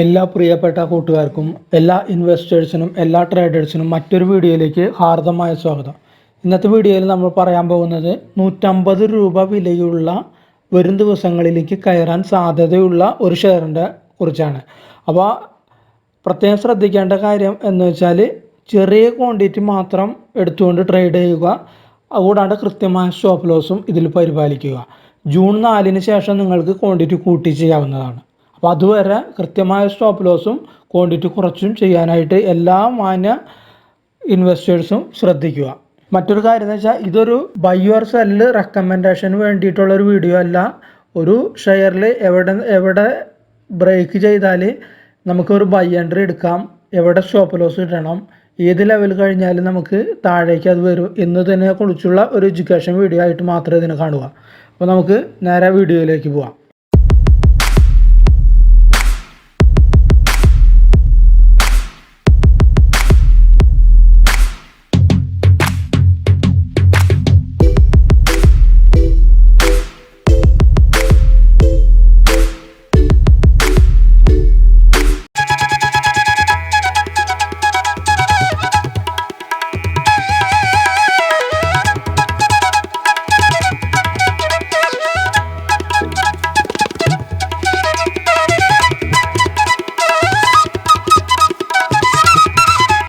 എല്ലാ പ്രിയപ്പെട്ട കൂട്ടുകാർക്കും എല്ലാ ഇൻവെസ്റ്റേഴ്സിനും എല്ലാ ട്രേഡേഴ്സിനും മറ്റൊരു വീഡിയോയിലേക്ക് ഹാർദമായ സ്വാഗതം. ഇന്നത്തെ വീഡിയോയിൽ നമ്മൾ പറയാൻ പോകുന്നത് നൂറ്റമ്പത് രൂപ വിലയുള്ള വരും ദിവസങ്ങളിലേക്ക് കയറാൻ സാധ്യതയുള്ള ഒരു ഷെയറിന്റെ കുറിച്ചാണ്. അപ്പോൾ പ്രത്യേകം ശ്രദ്ധിക്കേണ്ട കാര്യം എന്ന് വെച്ചാൽ ചെറിയ ക്വാണ്ടിറ്റി മാത്രം എടുത്തുകൊണ്ട് ട്രേഡ് ചെയ്യുക അതുകൂടാണ്ട് കൃത്യമായ സ്റ്റോപ്പ് ലോസും ഇതിൽ പരിപാലിക്കുക. ജൂൺ നാലിന് ശേഷം നിങ്ങൾക്ക് ക്വാണ്ടിറ്റി കൂട്ടി ചെയ്യാവുന്നതാണ്. അപ്പോൾ അതുവരെ കൃത്യമായ സ്റ്റോപ്പ് ലോസും ക്വാണ്ടിറ്റി കുറച്ചും ചെയ്യാനായിട്ട് എല്ലാ മാന്യ ഇൻവെസ്റ്റേഴ്സും ശ്രദ്ധിക്കുക. മറ്റൊരു കാര്യം എന്ന് വെച്ചാൽ ഇതൊരു ബയ്യുവർ സെല്ല് റെക്കമെൻഡേഷന് വേണ്ടിയിട്ടുള്ള ഒരു വീഡിയോ അല്ല. ഒരു ഷെയറിൽ എവിടെ എവിടെ ബ്രേക്ക് ചെയ്താൽ നമുക്കൊരു ബൈ എൻട്രി എടുക്കാം. എവിടെ സ്റ്റോപ്പ് ലോസ് ഇടണം. ഏത് ലെവൽ കഴിഞ്ഞാലും നമുക്ക് താഴേക്ക് അത് വരും എന്ന് തന്നെ കുറിച്ചുള്ള ഒരു എഡ്യൂക്കേഷൻ വീഡിയോ ആയിട്ട് മാത്രമേ ഇതിനെ കാണുക. അപ്പോൾ നമുക്ക് നേരെ വീഡിയോയിലേക്ക് പോവാം.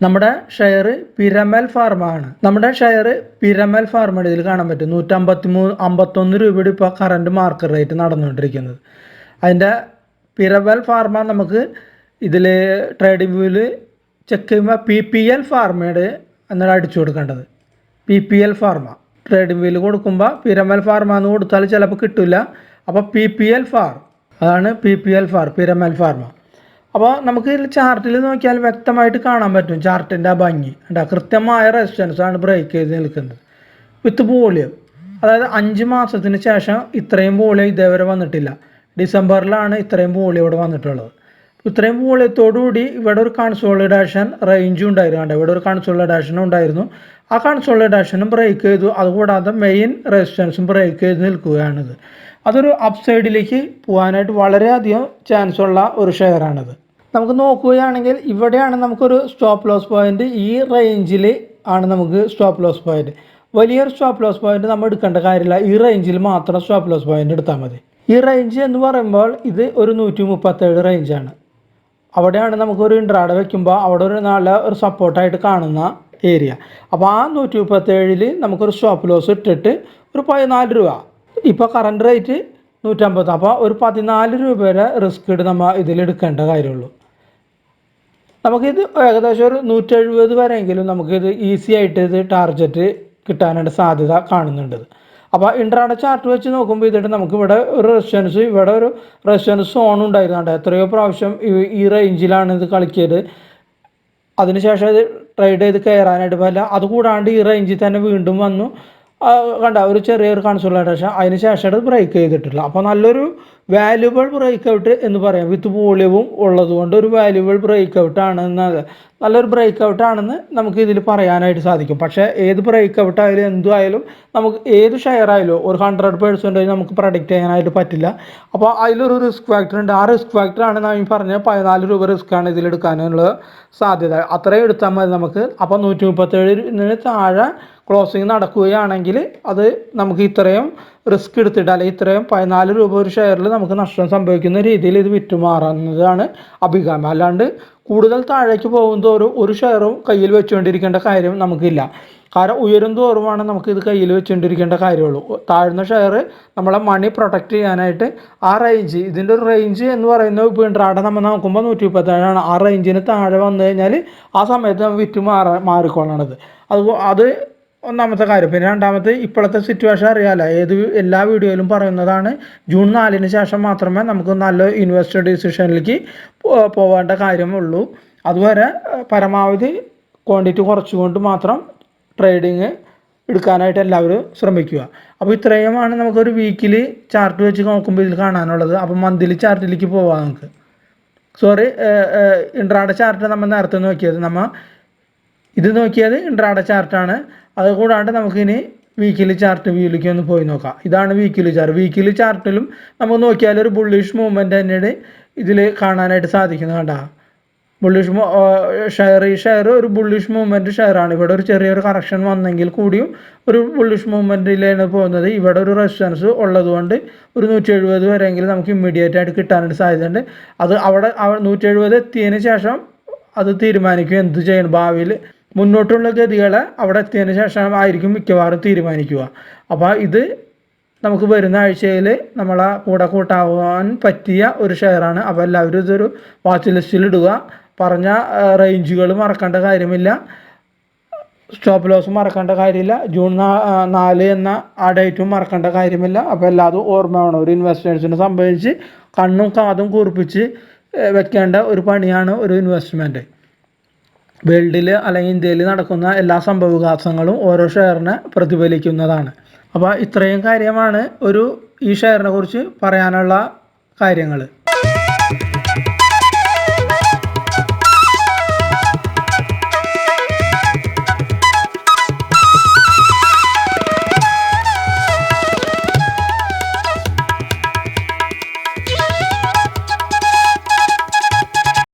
നമ്മുടെ ഷെയർ പിരമൽ ഫാർമ ആണ്. നമ്മുടെ ഷെയർ പിരമൽ ഫാർമാണ് ഇതിൽ കാണാൻ പറ്റും. നൂറ്റമ്പത്തി മൂന്ന് അമ്പത്തൊന്ന് രൂപയുടെ ഇപ്പോൾ കറണ്ട് മാർക്കറ്റ് റേറ്റ് നടന്നുകൊണ്ടിരിക്കുന്നത്. അതിന്റെ പിരമൽ ഫാർമ നമുക്ക് ഇതിൽ ട്രേഡിംഗ് വ്യൂവിൽ ചെക്ക് ചെയ്യുമ്പോൾ പി പി എൽ ഫാർമയുടെ എന്നാണ് അടിച്ചു കൊടുക്കേണ്ടത്. P P L pharma trading വ്യൂവിൽ കൊടുക്കുമ്പോൾ പിരമൽ ഫാർമ എന്ന് കൊടുത്താൽ ചിലപ്പോൾ കിട്ടില്ല അപ്പോൾ പി പി എൽ ഫാർ അതാണ് P P L far Piramal pharma അപ്പോൾ നമുക്ക് ചാർട്ടിൽ നോക്കിയാൽ വ്യക്തമായിട്ട് കാണാൻ പറ്റും. ചാർട്ടിന്റെ ആ ഭംഗി. ഉണ്ടാ കൃത്യമായ റെസിസ്റ്റൻസ് ആണ് ബ്രേക്ക് ചെയ്ത് നിൽക്കുന്നത്. വിത്ത് വോളിയം അതായത് അഞ്ച് മാസത്തിന് ശേഷം ഇത്രയും വോളിയം ഇതേവരെ വന്നിട്ടില്ല. ഡിസംബറിലാണ് ഇത്രയും വോളിയം ഇവിടെ വന്നിട്ടുള്ളത്. ഇത്രയും വോളിയത്തോടുകൂടി ഇവിടെ ഒരു കൺസോളിഡേഷൻ റേഞ്ചും ഉണ്ടായിരുന്നു. ഇവിടെ ഒരു കൺസോളിഡേഷനും ഉണ്ടായിരുന്നു. ആ കൺസോളിഡേഷനും ബ്രേക്ക് ചെയ്തു. അതുകൂടാതെ മെയിൻ റെസിസ്റ്റൻസും ബ്രേക്ക് ചെയ്ത് നിൽക്കുകയാണിത്. അതൊരു അപ്സൈഡിലേക്ക് പോകാനായിട്ട് വളരെയധികം ചാൻസ് ഉള്ള ഒരു ഷെയറാണിത് നമുക്ക് നോക്കുകയാണെങ്കിൽ ഇവിടെയാണ് നമുക്കൊരു സ്റ്റോപ്പ് ലോസ് പോയിന്റ് ഈ റേഞ്ചിൽ ആണ് നമുക്ക് സ്റ്റോപ്പ് ലോസ് പോയിന്റ് വലിയൊരു സ്റ്റോപ്പ് ലോസ് പോയിന്റ് നമ്മൾ എടുക്കേണ്ട കാര്യമില്ല. ഈ റേഞ്ചിൽ മാത്രം സ്റ്റോപ്പ് ലോസ് പോയിന്റ് എടുത്താൽ മതി. ഈ റേഞ്ച് എന്ന് പറയുമ്പോൾ ഇത് ഒരു നൂറ്റി മുപ്പത്തേഴ് റേഞ്ചാണ് അവിടെയാണ് നമുക്കൊരു ഇൻട്രാഡ് വയ്ക്കുമ്പോൾ അവിടെ ഒരു നല്ല ഒരു സപ്പോർട്ടായിട്ട് കാണുന്ന ഏരിയ അപ്പോൾ ആ നൂറ്റി മുപ്പത്തേഴിൽ നമുക്കൊരു സ്റ്റോപ്പ് ലോസ് ഇട്ടിട്ട് ഒരു പതിനാല് രൂപ. ഇപ്പോൾ കറണ്ട് റേറ്റ് നൂറ്റമ്പത്. അപ്പോൾ ഒരു പതിനാല് രൂപയുടെ റിസ്ക് ഇട്ട് നമ്മൾ ഇതിൽ എടുക്കേണ്ട കാര്യമുള്ളൂ. നമുക്കിത് ഏകദേശം ഒരു നൂറ്റെഴുപത് വരെയെങ്കിലും നമുക്കിത് ഈസി ആയിട്ട് ഇത് ടാർജറ്റ് കിട്ടാനായിട്ട് സാധ്യത കാണുന്നുണ്ട്. അപ്പോൾ ഇൻട്രാഡ ചാർട്ട് വെച്ച് നോക്കുമ്പോൾ ഇതിട്ട് നമുക്ക് ഇവിടെ ഒരു റെസിസ്റ്റൻസ് ഇവിടെ ഒരു റെസിസ്റ്റൻസ് സോൺ ഉണ്ടായിരുന്നുണ്ട്. എത്രയോ പ്രാവശ്യം ഈ- റേഞ്ചിലാണ് ഇത് കളിക്കിയത്. അതിനുശേഷം ഇത് ട്രേഡ് ചെയ്ത് കയറാനായിട്ട് പറ്റില്ല. അതുകൂടാണ്ട് ഈ റേഞ്ചിൽ തന്നെ വീണ്ടും വന്നു. കണ്ട ഒരു ചെറിയൊരു കൺസോളേഷൻ അതിന് ശേഷം ബ്രേക്ക് ചെയ്തിട്ടില്ല. അപ്പോൾ നല്ലൊരു വാല്യുബിൾ ബ്രേക്ക് ഔട്ട് എന്ന് പറയാം. വിത്ത് വോളിയവും ഉള്ളതുകൊണ്ട് ഒരു വാല്യുബിൾ ബ്രേക്ക് ഔട്ട് നല്ലൊരു ബ്രേക്ക് ഔട്ട് ആണെന്ന് നമുക്ക് ഇതിൽ പറയാനായിട്ട് സാധിക്കും. പക്ഷേ ഏത് ബ്രേക്ക് ഔട്ട് ആയാലും നമുക്ക് ഏത് ഷെയർ ആയാലും ഒരു ഹൺഡ്രഡ് പേഴ്സന്റേജ് നമുക്ക് പ്രൊഡക്റ്റ് ചെയ്യാനായിട്ട് പറ്റില്ല. അപ്പോൾ അതിലൊരു റിസ്ക് ഫാക്ടർ ഉണ്ട്. ആ റിസ്ക് ഫാക്ടറാണ് നാം ഈ പറഞ്ഞ പതിനാല് രൂപ റിസ്ക് ആണ് ഇതിൽ എടുക്കാനുള്ള സാധ്യത. അത്രയും എടുത്താൽ മതി നമുക്ക്. അപ്പോൾ നൂറ്റി മുപ്പത്തേഴിന് താഴെ ക്ലോസിങ് നടക്കുകയാണെങ്കിൽ അത് നമുക്ക് ഇത്രയും റിസ്ക് എടുത്തിട്ട് അല്ലെങ്കിൽ ഇത്രയും പതിനാല് രൂപ ഒരു ഷെയറിൽ നമുക്ക് നഷ്ടം സംഭവിക്കുന്ന രീതിയിൽ ഇത് വിറ്റുമാറുന്നതാണ് അഭികാമ്യം. അല്ലാണ്ട് കൂടുതൽ താഴേക്ക് പോകും തോറും ഒരു ഷെയറും കയ്യിൽ വെച്ചുകൊണ്ടിരിക്കേണ്ട കാര്യം നമുക്കില്ല. കാരണം ഉയരും തോറുമാണ് നമുക്ക് ഇത് കയ്യിൽ വെച്ചുകൊണ്ടിരിക്കേണ്ട കാര്യമുള്ളൂ. താഴ്ന്ന ഷെയർ നമ്മളെ മണി പ്രൊട്ടക്റ്റ് ചെയ്യാനായിട്ട് ആ റേഞ്ച് ഇതിന്റെ ഒരു റേഞ്ച് എന്ന് പറയുന്നത് ഇൻട്രാടെ നമ്മൾ നോക്കുമ്പോൾ നൂറ്റി മുപ്പത്തേഴാണ് ആ റേഞ്ചിന് താഴെ വന്നു കഴിഞ്ഞാൽ ആ സമയത്ത് നമ്മൾ വിറ്റ് മാറാ മാറിക്കൊള്ളണത്. അത് അത് ഒന്നാമത്തെ കാര്യം. പിന്നെ രണ്ടാമത്തെ ഇപ്പോഴത്തെ സിറ്റുവേഷൻ അറിയാലോ. ഏത് എല്ലാ വീഡിയോയിലും പറയുന്നതാണ് ജൂൺ നാലിന് ശേഷം മാത്രമേ നമുക്ക് നല്ല ഇൻവെസ്റ്റർ ഡിസിഷനിലേക്ക് പോകേണ്ട കാര്യമുള്ളൂ. അതുവരെ പരമാവധി ക്വാണ്ടിറ്റി കുറച്ചുകൊണ്ട് മാത്രം ട്രേഡിങ് എടുക്കാനായിട്ട് എല്ലാവരും ശ്രമിക്കുക. അപ്പോൾ ഇത്രയുമാണ് നമുക്കൊരു വീക്കിലി ചാർട്ട് വെച്ച് നോക്കുമ്പോൾ ഇതിൽ കാണാനുള്ളത്. അപ്പോൾ മന്ത്ലി ചാർട്ടിലേക്ക് പോവാം നമുക്ക്. സോറി ഇൻട്രാഡ ചാർട്ട് നമ്മൾ നേരത്തെ നോക്കിയത്. നമ്മൾ ഇത് നോക്കിയത് ഇൻട്രാഡ ചാർട്ടാണ് അതുകൂടാണ്ട് നമുക്കിനി വീക്കിലി ചാർട്ട് വ്യൂയിലേക്ക് ഒന്ന് പോയി നോക്കാം. ഇതാണ് വീക്കിലി ചാർട്ട് വീക്കിലി ചാർട്ടിലും നമുക്ക് നോക്കിയാൽ ഒരു ബുള്ളിഷ് മൂവ്മെന്റ് തന്നെയാണ് ഇതിൽ കാണാനായിട്ട് സാധിക്കുന്നത് കണ്ട. ബുള്ളിഷ് ഷെയർ ഈ ഷെയർ ഒരു ബുള്ളിഷ് മൂവ്മെന്റ് ഷെയറാണ് ഇവിടെ ഒരു ചെറിയൊരു കറക്ഷൻ വന്നെങ്കിൽ കൂടിയും ഒരു ബുള്ളിഷ് മൂവ്മെന്റിലാണ് പോകുന്നത്. ഇവിടെ ഒരു റെസിസ്റ്റൻസ് ഉള്ളതുകൊണ്ട് ഒരു നൂറ്റി എഴുപത് വരെയെങ്കിലും നമുക്ക് ഇമ്മീഡിയറ്റ് ആയിട്ട് കിട്ടാനായിട്ട് സാധ്യതയുണ്ട്. അത് അവിടെ നൂറ്റി എഴുപത് എത്തിയതിന് ശേഷം അത് തീരുമാനിക്കും എന്ത് ചെയ്യണം. ഭാവിയിൽ മുന്നോട്ടുള്ള ഗതികളെ അവിടെ എത്തിയതിന് ശേഷം ആയിരിക്കും മിക്കവാറും തീരുമാനിക്കുക. അപ്പോൾ ഇത് നമുക്ക് വരുന്ന ആഴ്ചയിൽ നമ്മളെ കൂടെ കൂട്ടാവാൻ പറ്റിയ ഒരു ഷെയറാണ്. അപ്പോൾ എല്ലാവരും ഇതൊരു വാച്ച് ലിസ്റ്റിൽ ഇടുക. പറഞ്ഞ റേഞ്ചുകൾ മറക്കേണ്ട കാര്യമില്ല. സ്റ്റോപ്പ് ലോസ് മറക്കേണ്ട കാര്യമില്ല. ജൂൺ നാല് എന്ന ആ ഡേറ്റും മറക്കേണ്ട കാര്യമില്ല. അപ്പോൾ എല്ലാതും ഓർമ്മ വേണം ഒരു ഇൻവെസ്റ്റേഴ്സിനെ സംബന്ധിച്ച് കണ്ണും കാതും കൂർപ്പിച്ച് വെക്കേണ്ട ഒരു പണിയാണ് ഒരു ഇൻവെസ്റ്റ്മെന്റ് വേൾഡിൽ അല്ലെങ്കിൽ ഇന്ത്യയിൽ നടക്കുന്ന എല്ലാ സംഭവവികാസങ്ങളും ഓരോ ഷെയറിനെ പ്രതിഫലിക്കുന്നതാണ്. അപ്പോൾ ഇത്രയും കാര്യമാണ് ഒരു ഈ ഷെയറിനെ കുറിച്ച് പറയാനുള്ള കാര്യങ്ങൾ